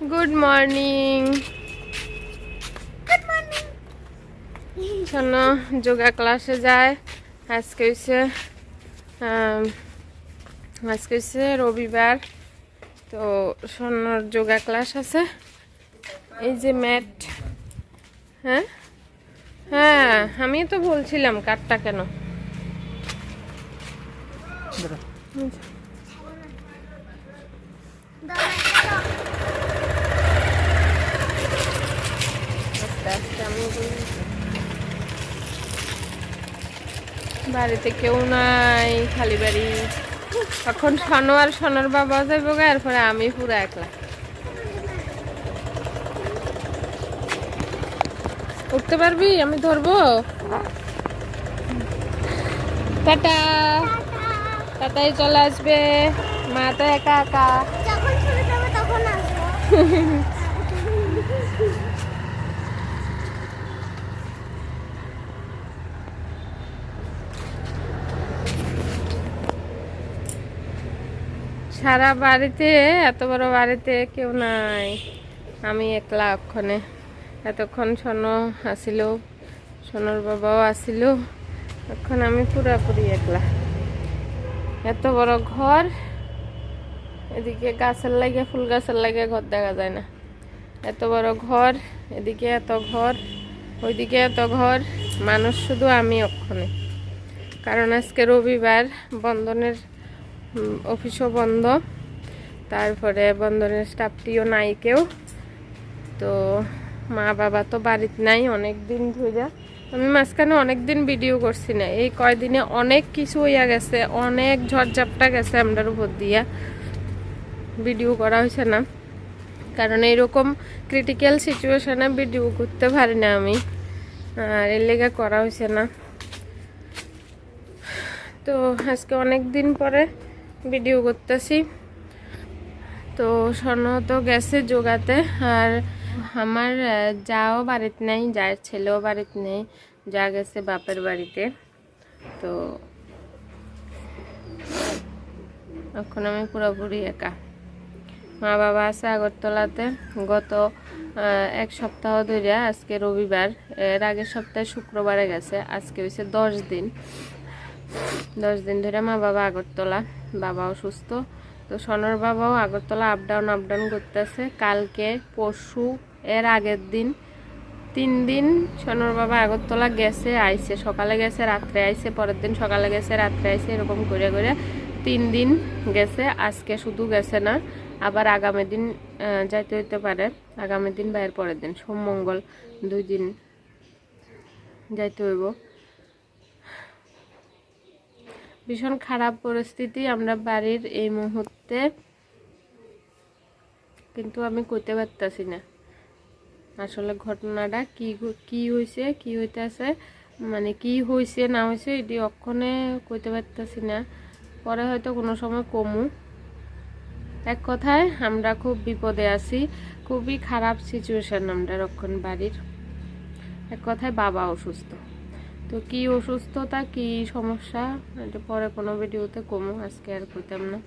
Good morning শোনো যোগা ক্লাসে যায় আজকে হচ্ছে আজকে হচ্ছে রবিবার। তো সোনার যোগা ক্লাস আছে। এই যে ম্যাট। হ্যাঁ? হ্যাঁ আমি তো বলছিলাম কাঠটা কেন? বাড়িতে কেউ নাই খালি বাড়ি। তখন সনো আর সনোর বাবা যাইব গা এরপরে আমি পুরো একলা। উঠতে পারবি? আমি ধরবো? টাটা। টাটাই চলে আসবে। মা তো একা একা। যখন তখন আসব। সারা বাড়িতে, এত বড় বাড়িতে কেউ নাই। আমি একলা অক্ষণে। এতক্ষণ সোনো আসিল, সোনোর বাবাও আসিল। এখন আমি পুরাপুরি একলা। এত বড় ঘর, এদিকে গাছের লাগে, ফুল গাছের লাগে ঘর দেখা যায় না। এত বড় ঘর, এদিকে এত ঘর, ওইদিকে এত ঘর, মানুষ শুধু আমি অক্ষণে। কারণ আজকে রবিবার, বন্ধনের অফিসও বন্ধ। তারপরে বন্ধনের স্টাফটিও নাই কেউ। তো মা বাবা তো বাড়িতে নাই অনেক দিন ধরে আমি মাঝখানে অনেক দিন ভিডিও করছি না। এই কয়দিনে অনেক কিছু হইয়া গেছে, অনেক ঝড়ঝাপটা গেছে আমরার উপর দিয়া। ভিডিও করা হয়েছে না। কারণ এইরকম ক্রিটিক্যাল সিচুয়েশনে ভিডিও করতে পারি না আমি। আর এর লেগে করা হয়েছে না। তো আজকে অনেক দিন পরে ভিডিও করতেছি। তো স্বর্ণ তো গেছে যোগাতে আর আমার যাও বাড়িতে নেই, যার ছেলেও বাড়িতে নেই, যা গেছে বাপের বাড়িতে। তো এখন আমি পুরোপুরি একা। মা বাবা আছে আগরতলাতে। গত এক সপ্তাহ ধরে আজকে রবিবার, এর আগের সপ্তাহে শুক্রবারে গেছে, আজকে হয়েছে দশ দিন। দশ দিন ধরে মা বাবা আগরতলা। বাবাও সুস্থ। তো সনর বাবাও Agartala up down up down করতেছে কালকে, পরশু, এর আগের দিন। তিন দিন সনর বাবা আগরতলা গেছে আইসে সকালে গেছে, রাত্রে আইসে পরের দিন সকালে গেছে, রাত্রে আইসে এরকম করে করে তিন দিন গেছে। আজকে শুধু গেছে না, আবার আগামী দিন যাইতে হইতে পারে। আগামী দিন বা এর পরের দিন, সোম, মঙ্গল দুই দিন যাইতে হইব। ভীষণ খারাপ পরিস্থিতি আমরা বাড়ির এই মুহূর্তে। কিন্তু আমি কইতে পারতাছি না। আসলে ঘটনাটা কি কি হয়েছে কি হইতেছে মানে কি হয়েছে না হয়েছে এটি অক্ষণে কইতে পারতাছি না। পরে হয়তো কোনো সময় কমু। এক কথায়, আমরা খুব বিপদে আছি। খুবই খারাপ সিচুয়েশন আমরা রক্ষণ বাড়ির। এক কথায় বাবা অসুস্থ। তো কি অসুস্থতা কি সমস্যা? এটা পরে কোনো ভিডিওতে কমু আজকে আর করতাম না।